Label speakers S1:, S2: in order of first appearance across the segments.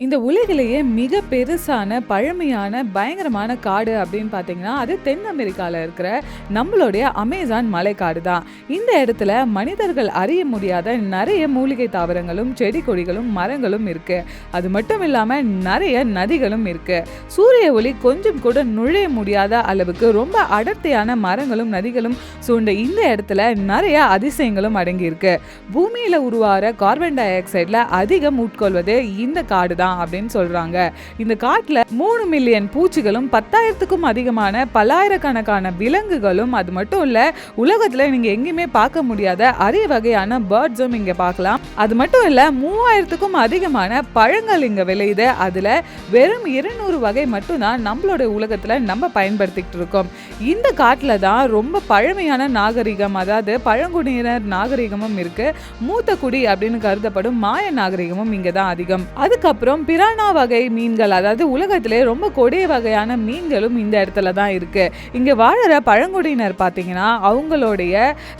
S1: இந்த உலகிலேயே மிக பெருசான பழமையான பயங்கரமான காடு அப்படின்னு பார்த்தீங்கன்னா அது தென் அமெரிக்காவில் இருக்கிற நம்மளுடைய அமேசான் மலைக்காடு தான். இந்த இடத்துல மனிதர்கள் அறிய முடியாத நிறைய மூலிகை தாவரங்களும் செடி கொடிகளும் மரங்களும் இருக்குது அது மட்டும் இல்லாமல் நிறைய நதிகளும் இருக்குது சூரிய ஒளி கொஞ்சம் கூட நுழைய முடியாத அளவுக்கு ரொம்ப அடர்த்தியான மரங்களும் நதிகளும் சூழ்ந்த இந்த இடத்துல நிறைய அதிசயங்களும் அடங்கியிருக்கு. பூமியில் உருவாகிற கார்பன் டை ஆக்சைடில் அதிகம் உட்கொள்வது இந்த காடு தான் அப்படின்னு சொல்றாங்க. இந்த காட்டுல மூணு மில்லியன் பூச்சிகளும் பத்தாயிரத்துக்கும் அதிகமான பல்லாயிரக்கணக்கான விலங்குகளும் அது மட்டும் இல்ல உலகத்துல நீங்க எங்கேயுமே பார்க்க முடியாத அரிய வகையான பேர்ட்ஸும் இங்க பார்க்கலாம். அது மட்டும் இல்ல மூவாயிரத்துக்கும் அதிகமான பழங்கள் இங்க விளையுது. அதுல வெறும் இருநூறு வகை மட்டும்தான் நம்மளோட உலகத்துல நம்ம பயன்படுத்திக்கிட்டு இருக்கோம். இந்த காட்டில் தான் ரொம்ப பழமையான நாகரிகம் அதாவது பழங்குடியினர் நாகரிகமும் இருக்கு. மூத்த குடி அப்படின்னு கருதப்படும் மாய நாகரிகமும் இங்க தான் அதிகம். அதுக்கப்புறம் பிரானா வகை மீன்கள் அதாவது உலகத்திலே ரொம்ப கொடிய வகையான மீன்களும் இந்த இடத்துல தான் இருக்குது இங்கே வாழற பழங்குடியினர் பார்த்தீங்கன்னா அவங்களுடைய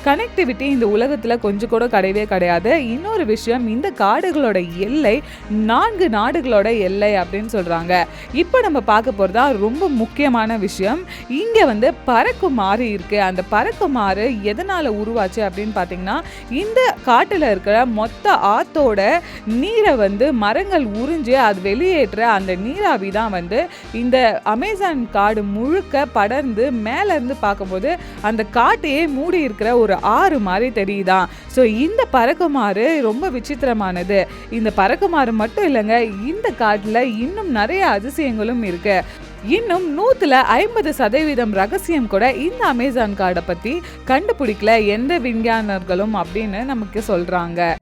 S1: கனெக்டிவிட்டி இந்த உலகத்தில் கொஞ்சம் கூட கிடையவே கிடையாது. இன்னொரு விஷயம் இந்த காடுகளோட எல்லை நான்கு நாடுகளோட எல்லை அப்படின்னு சொல்கிறாங்க இப்போ நம்ம பார்க்க போறதா ரொம்ப முக்கியமான விஷயம். இங்கே வந்து பறக்கும் மாறு இருக்குது அந்த பறக்கும் மாறு எதனால் உருவாச்சு அப்படின்னு பார்த்தீங்கன்னா இந்த காட்டில் இருக்கிற மொத்த ஆத்தோட நீரை வந்து மரங்கள் உறிஞ்சி அது வெளியேற்ற அந்த நீராவி தான் வந்து இந்த அமேசான் காடு முழுக்க படர்ந்து மேலேருந்து பார்க்கும்போது அந்த காட்டையே மூடி இருக்கிற ஒரு ஆறு மாதிரி தெரியுதான் ஸோ இந்த பறக்குமாறு ரொம்ப விசித்திரமானது. இந்த பறக்குமாறு மட்டும் இல்லைங்க இந்த காட்டில் இன்னும் நிறைய அதிசயங்களும் இருக்குது இன்னும் நூற்றில் ஐம்பது சதவீதம் ரகசியம் கூட இந்த அமேசான் காடை பற்றி கண்டுபிடிக்கல எந்த விஞ்ஞானர்களும் அப்படின்னு நமக்கு சொல்கிறாங்க